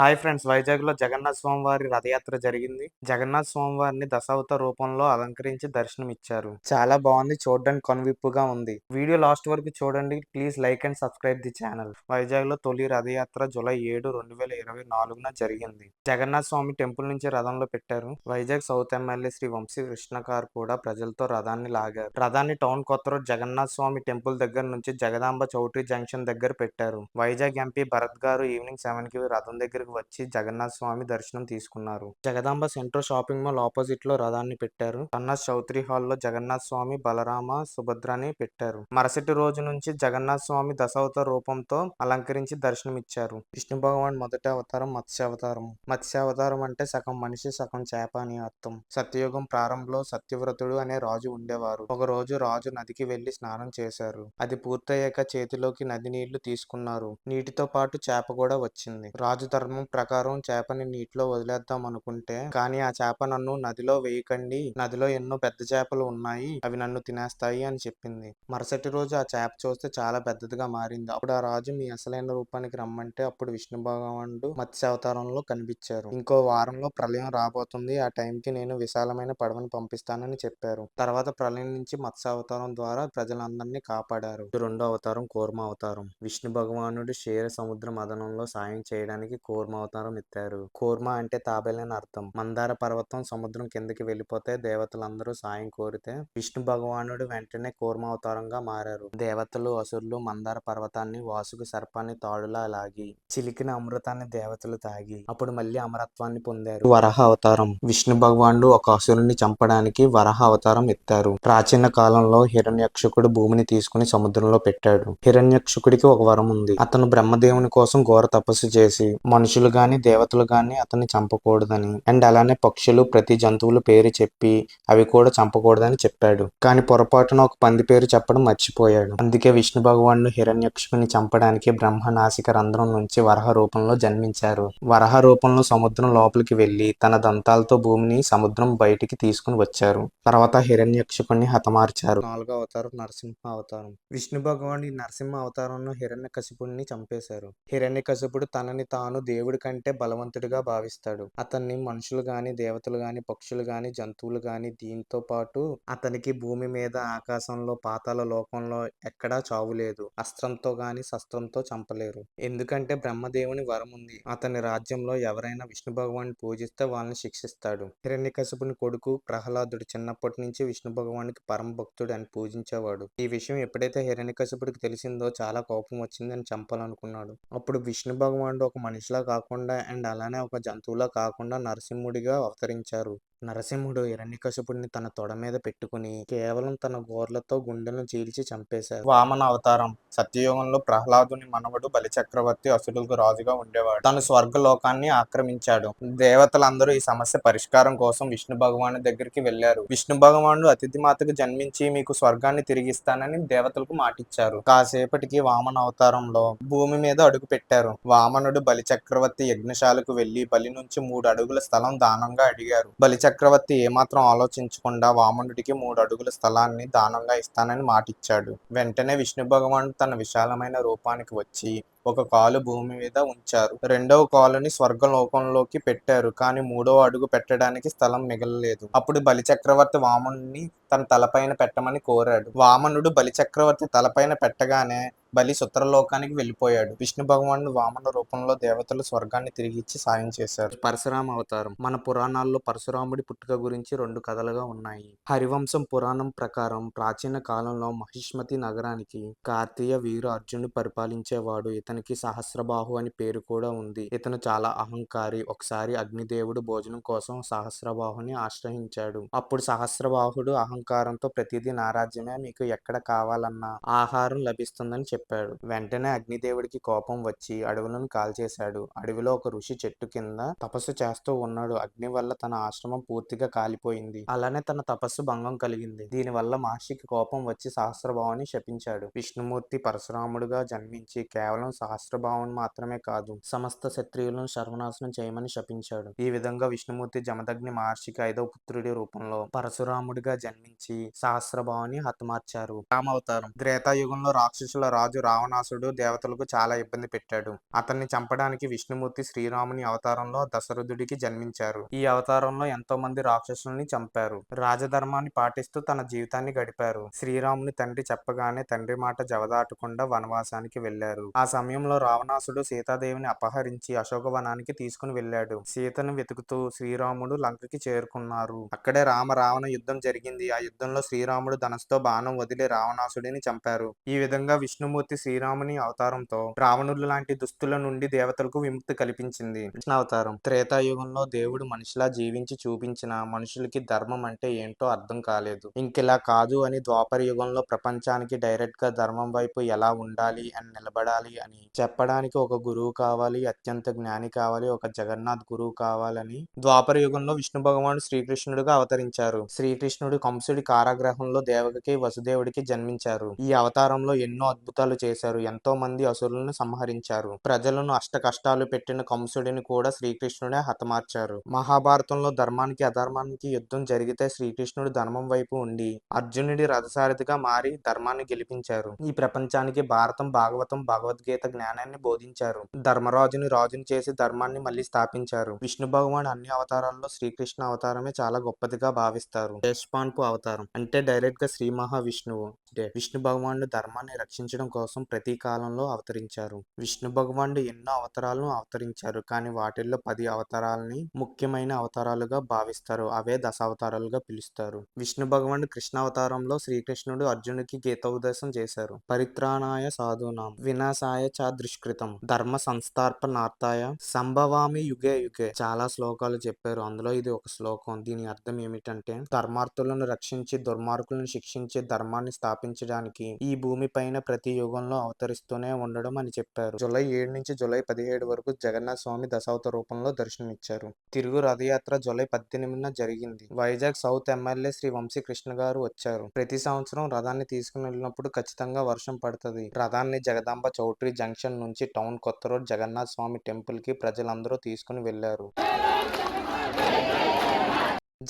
Hi friends వైజాగ్లో జగన్నాథ స్వామివారి రథయాత్ర జరిగింది. జగన్నాథ స్వామివారిని దశావత రూపంలో అలంకరించి దర్శనం ఇచ్చారు చాలా బాగుంది చూడడానికి కనువిప్పుగా ఉంది. వీడియో లాస్ట్ వరకు చూడండి please like and subscribe the channel. వైజాగ్లో తొలి రథయాత్ర జూలై ఏడు రెండు వేల ఇరవై నాలుగున జరిగింది. జగన్నాథ స్వామి టెంపుల్ నుంచి రథంలో పెట్టారు. వైజాగ్ సౌత్ ఎమ్మెల్యే శ్రీ వంశీ కృష్ణకార్ కూడా ప్రజలతో రథాన్ని లాగారు. రథాన్ని టౌన్ కొత్త రోడ్ జగన్నాథ స్వామి టెంపుల్ దగ్గర నుంచి జగదాంబ చౌటరీ జంక్షన్ దగ్గర పెట్టారు. వైజాగ్ ఎంపీ భరత్ గారు ఈవినింగ్ సెవెన్కి రథం దగ్గర దగ్గరకు వచ్చి జగన్నాథ స్వామి దర్శనం తీసుకున్నారు. జగదాంబ సెంట్రల్ షాపింగ్ మాల్ ఆపోజిట్లో రథాన్ని పెట్టారు. కన్నాథ్ చౌత్రి హాల్లో జగన్నాథ స్వామి బలరామ సుభద్రని పెట్టారు. మరుసటి రోజు నుంచి జగన్నాథ స్వామి దశావతార రూపంతో అలంకరించి దర్శనమిచ్చారు. విష్ణు భగవాన్ మొదటి అవతారం మత్స్యావతారం మత్స్యావతారం అంటే సగం మనిషి సగం చేప అని అర్థం. సత్యయుగం ప్రారంభంలో సత్యవ్రతుడు అనే రాజు ఉండేవారు. ఒక రోజు రాజు నదికి వెళ్ళి స్నానం చేశారు. అది పూర్తయ్యాక చేతిలోకి నది నీళ్ళు తీసుకున్నారు. నీటితో పాటు చేప కూడా వచ్చింది. రాజు ధర్మం ప్రకారం చేపని నీటిలో వదిలేద్దాం అనుకుంటే కానీ ఆ చేప నన్ను నదిలో వేయకండి. నదిలో ఎన్నో పెద్ద చేపలు ఉన్నాయి. అవి నన్ను తినేస్తాయి అని చెప్పింది. మరుసటి రోజు ఆ చేప చూస్తే చాలా పెద్దదిగా మారింది. అప్పుడు ఆ రాజు మీ అసలైన రూపానికి రమ్మంటే అప్పుడు విష్ణు భగవానుడు మత్స్య అవతారంలో కనిపించారు. ఇంకో వారంలో ప్రళయం రాబోతుంది. ఆ టైంకి నేను విశాలమైన పడవను పంపిస్తానని చెప్పారు. తర్వాత ప్రళయం నుంచి మత్స్య అవతారం ద్వారా ప్రజలందరినీ కాపాడారు. రెండో అవతారం కోర్మ అవతారం. విష్ణు భగవానుడు క్షీర సముద్ర మదనంలో సాయం చేయడానికి కూర్మ అవతారం ఎత్తారు. కూర్మ అంటే తాబేలని అర్థం. మందార పర్వతం సముద్రం కిందకి వెళ్ళిపోతే దేవతలందరూ సాయం కోరితే విష్ణు భగవానుడు వెంటనే కూర్మ అవతారంగా మారారు. దేవతలు అసురులు మందార పర్వతాన్ని వాసుకు సర్పాన్ని తాడులా లాగి చిలికిన అమృతాన్ని దేవతలు తాగి అప్పుడు మళ్ళీ అమరత్వాన్ని పొందారు. వరహ అవతారం. విష్ణు భగవానుడు ఒక అసురుని చంపడానికి వరహ అవతారం ఎత్తారు. ప్రాచీన కాలంలో హిరణ్యక్షకుడు భూమిని తీసుకుని సముద్రంలో పెట్టాడు. హిరణ్యక్షకుడికి ఒక వరం ఉంది. అతను బ్రహ్మదేవుని కోసం ఘోర తపస్సు చేసి మనుషులు కానీ దేవతలు కానీ అతన్ని చంపకూడదని. అండ్ అలానే పక్షులు ప్రతి జంతువులు పేరు చెప్పి అవి కూడా చంపకూడదని చెప్పాడు. కానీ పొరపాటున ఒక పంది పేరు చెప్పడం మర్చిపోయాడు. అందుకే విష్ణు భగవానుడు హిరణ్యక్షుని చంపడానికి బ్రహ్మ నాసిక రంధ్రం నుంచి వరహ రూపంలో జన్మించారు. వరహ రూపంలో సముద్రం లోపలికి వెళ్ళి తన దంతాలతో భూమిని సముద్రం బయటికి తీసుకుని వచ్చారు. తర్వాత హిరణ్యక్షుకుని హతమార్చారు. నాలుగో అవతారం నరసింహ అవతారం. విష్ణు భగవాన్ నరసింహ అవతారంలో హిరణ్య కశిపుడిని చంపేశారు. హిరణ్య కశిపుడు తనని తాను దేవుడి కంటే బలవంతుడిగా భావిస్తాడు. అతన్ని మనుషులు గాని దేవతలు గాని పక్షులు గాని జంతువులు గాని దీంతో పాటు అతనికి భూమి మీద ఆకాశంలో పాతాల లోకంలో ఎక్కడా చావు లేదు. అస్త్రంతో గాని శస్త్రంతో చంపలేరు. ఎందుకంటే బ్రహ్మదేవుని వరం ఉంది. అతని రాజ్యంలో ఎవరైనా విష్ణు భగవాన్ పూజిస్తే వాళ్ళని శిక్షిస్తాడు. హిరణ్యకశపుని కొడుకు ప్రహ్లాదుడు చిన్నప్పటి నుంచి విష్ణు భగవానికి పరమ భక్తుడు అని పూజించేవాడు. ఈ విషయం ఎప్పుడైతే హిరణ్యకశపుడికి తెలిసిందో చాలా కోపం వచ్చిందని చంపాలనుకున్నాడు. అప్పుడు విష్ణు భగవానుడు ఒక మనిషిలా కాకుండా అండ్ అలానే ఒక జంతువులా కాకుండా నరసింహుడిగా అవతరించారు. నరసింహుడు హిరణ్యకశిపుడిని తన తొడ మీద పెట్టుకుని కేవలం తన గోర్లతో గుండెలను చీల్చి చంపేశారు. వామన అవతారం. సత్యయుగంలో ప్రహ్లాదుని మనవడు బలిచక్రవర్తి అసురులకు రాజుగా ఉండేవాడు. తను స్వర్గలోకాన్ని ఆక్రమించాడు. దేవతలందరూ ఈ సమస్య పరిష్కారం కోసం విష్ణు భగవాను దగ్గరికి వెళ్ళారు విష్ణు భగవానుడు అతిథి మాతకు జన్మించి మీకు స్వర్గాన్ని తిరిగిస్తానని దేవతలకు మాటిచ్చారు. కాసేపటికి వామన అవతారంలో భూమి మీద అడుగు పెట్టారు. వామనుడు బలి చక్రవర్తి యజ్ఞశాలకు వెళ్ళి బలి నుంచి మూడు అడుగుల స్థలం దానంగా అడిగారు. బలి చక్రవర్తి ఏమాత్రం ఆలోచించకుండా వామనుడికి మూడు అడుగుల స్థలాన్ని దానంగా ఇస్తానని మాటిచ్చాడు. వెంటనే విష్ణు భగవానుడు తన విశాలమైన రూపానికి వచ్చి ఒక కాలు భూమి మీద ఉంచారు. రెండవ కాలుని స్వర్గలోకంలోకి పెట్టారు కానీ మూడవ అడుగు పెట్టడానికి స్థలం మిగలలేదు. అప్పుడు బలి చక్రవర్తి వామనుడిని తన తలపైన పెట్టమని కోరాడు. వామనుడు బలి చక్రవర్తి తలపైన పెట్టగానే బలి సుత్రలోకానికి వెళ్ళిపోయాడు. విష్ణు భగవానుడు వామన రూపంలో దేవతలు స్వర్గాన్ని తిరిగి ఇచ్చి సాయం చేశారు. పరశురామ అవతారం. మన పురాణాల్లో పరశురాముడి పుట్టుక గురించి రెండు కథలుగా ఉన్నాయి. హరివంశం పురాణం ప్రకారం ప్రాచీన కాలంలో మహిష్మతి నగరానికి కార్తీయ వీరు అర్జునుడు పరిపాలించేవాడు ఇతనికి సహస్రబాహు అని పేరు కూడా ఉంది. ఇతను చాలా అహంకారి. ఒకసారి అగ్నిదేవుడు భోజనం కోసం సహస్రబాహుని ఆశ్రయించాడు. అప్పుడు సహస్రబాహుడు అహంకారంతో ప్రతిదీ నారాజ్యమే మీకు ఎక్కడ కావాలన్నా ఆహారం లభిస్తుందని చెప్పాడు. వెంటనే అగ్నిదేవుడికి కోపం వచ్చి అడవులను కాల్చేశాడు. అడవిలో ఒక ఋషి చెట్టు కింద తపస్సు చేస్తూ ఉన్నాడు. అగ్ని వల్ల తన ఆశ్రమం పూర్తిగా కాలిపోయింది. అలానే తన తపస్సు భంగం కలిగింది. దీని వల్ల మహర్షికి కోపం వచ్చి సహస్రబాహుని శపించాడు. విష్ణుమూర్తి పరశురాముడుగా జన్మించి కేవలం సహస్రభావం మాత్రమే కాదు సమస్త క్షత్రియులను సర్వనాశనం చేయమని శపించాడు. ఈ విధంగా విష్ణుమూర్తి జమదగ్ని మహర్షికి ఐదవ పుత్రుడి రూపంలో పరశురాముడిగా జన్మించి సహస్రభావాన్ని హతమార్చారు. రామావతారం. త్రేతాయుగంలో రాక్షసుల రాజు రావణాసుడు దేవతలకు చాలా ఇబ్బంది పెట్టాడు. అతన్ని చంపడానికి విష్ణుమూర్తి శ్రీరాముని అవతారంలో దశరథుడికి జన్మించారు. ఈ అవతారంలో ఎంతో మంది రాక్షసుల్ని చంపారు. రాజధర్మాన్ని పాటిస్తూ తన జీవితాన్ని గడిపారు. శ్రీరాముని తండ్రి చెప్పగానే తండ్రి మాట జవదాటకుండా వనవాసానికి వెళ్ళారు ఆ సమయంలో రావణాసుడు సీతాదేవిని అపహరించి అశోకవనానికి తీసుకుని వెళ్ళాడు. సీతను వెతుకుతూ శ్రీరాముడు లంకకి చేరుకున్నారు. అక్కడే రామ రావణ యుద్ధం జరిగింది. ఆ యుద్ధంలో శ్రీరాముడు ధనస్తో బాణం వదిలి రావణాసుడిని చంపారు. ఈ విధంగా విష్ణుమూర్తి శ్రీరాముని అవతారంతో రావణుడు లాంటి దుస్తుల నుండి దేవతలకు విముక్తి కల్పించింది. కృష్ణ అవతారం. త్రేతాయుగంలో దేవుడు మనిషిలా జీవించి చూపించిన మనుషులకి ధర్మం అంటే ఏంటో అర్థం కాలేదు. ఇంకిలా కాదు అని ద్వాపర యుగంలో ప్రపంచానికి డైరెక్ట్గా ధర్మం వైపు ఎలా ఉండాలి అని నిలబడాలి అని చెప్పడానికి ఒక గురువు కావాలి అత్యంత జ్ఞాని కావాలి ఒక జగన్నాథ్ గురువు కావాలని ద్వాపర యుగంలో విష్ణు భగవానుడు శ్రీకృష్ణుడిగా అవతరించారు. శ్రీకృష్ణుడు కంసుడి కారాగ్రహంలో దేవకి వసుదేవుడికి జన్మించారు. ఈ అవతారంలో ఎన్నో అద్భుతాలు చేశారు. ఎంతో మంది అసురులను సంహరించారు. ప్రజలను అష్ట కష్టాలు పెట్టిన కంసుడిని కూడా శ్రీకృష్ణుడే హతమార్చారు. మహాభారతంలో ధర్మానికి అధర్మానికి యుద్ధం జరిగితే శ్రీకృష్ణుడు ధర్మం వైపు ఉండి అర్జునుడి రథసారథిగా మారి ధర్మాన్ని గెలిపించారు. ఈ ప్రపంచానికి భారతం భాగవతం భగవద్గీత జ్ఞానాన్ని బోధించారు. ధర్మరాజుని రాజుని చేసి ధర్మాన్ని మళ్ళీ స్థాపించారు. విష్ణు భగవాన్ అన్ని అవతారాల్లో శ్రీకృష్ణ అవతారమే చాలా గొప్పదిగా భావిస్తారు. దేశపాన్పు అవతారం అంటే డైరెక్ట్గా శ్రీ మహావిష్ణువు. విష్ణు భగవానుడు ధర్మాన్ని రక్షించడం కోసం ప్రతి కాలంలో అవతరించారు. విష్ణు భగవానుడు ఎన్నో అవతారాలను అవతరించారు. కానీ వాటిల్లో పది అవతారాలని ముఖ్యమైన అవతారాలుగా భావిస్తారు. అవే దశావతారాలుగా పిలుస్తారు. విష్ణు భగవానుడు కృష్ణ అవతారంలో శ్రీకృష్ణుడు అర్జునుడికి గీతోపదేశం చేశారు. పరిత్రాణాయ సాధునాం. వినాశాయ చ దుష్కృతం ధర్మ సంస్థార్పణార్థాయ సంభవామి యుగే యుగే. చాలా శ్లోకాలు చెప్పారు. అందులో ఇది ఒక శ్లోకం. దీని అర్థం ఏమిటంటే ధర్మార్థులను రక్షించి దుర్మార్గులను శిక్షించి ధర్మాన్ని స్థాపించడానికి ఈ భూమి పైన ప్రతి యుగంలో అవతరిస్తూనే ఉండడం అని చెప్పారు. జూలై ఏడు నుంచి జూలై పదిహేడు వరకు జగన్నాథ స్వామి దశావత రూపంలో దర్శనమిచ్చారు. తిరుగు రథయాత్ర జూలై పద్దెనిమిదిన జరిగింది. వైజాగ్ సౌత్ ఎమ్మెల్యే శ్రీ వంశీ కృష్ణ గారు వచ్చారు. ప్రతి సంవత్సరం రథాన్ని తీసుకుని వెళ్ళినప్పుడు ఖచ్చితంగా వర్షం పడుతుంది. రథాన్ని జగదాంబ చౌట్రీ జంక్షన్ నుంచి టౌన్ కొత్త రోడ్ జగన్నాథ స్వామి టెంపుల్కి ప్రజలందరూ తీసుకుని వెళ్ళారు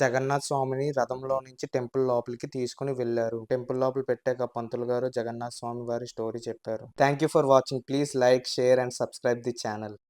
జగన్నాథ్ స్వామిని రథంలో నుంచి టెంపుల్ లోపలికి తీసుకుని వెళ్ళారు టెంపుల్ లోపల పెట్టాక పంతులు గారు జగన్నాథ్ స్వామి వారి స్టోరీ చెప్పారు. Thank you for watching. Please like share and subscribe the channel.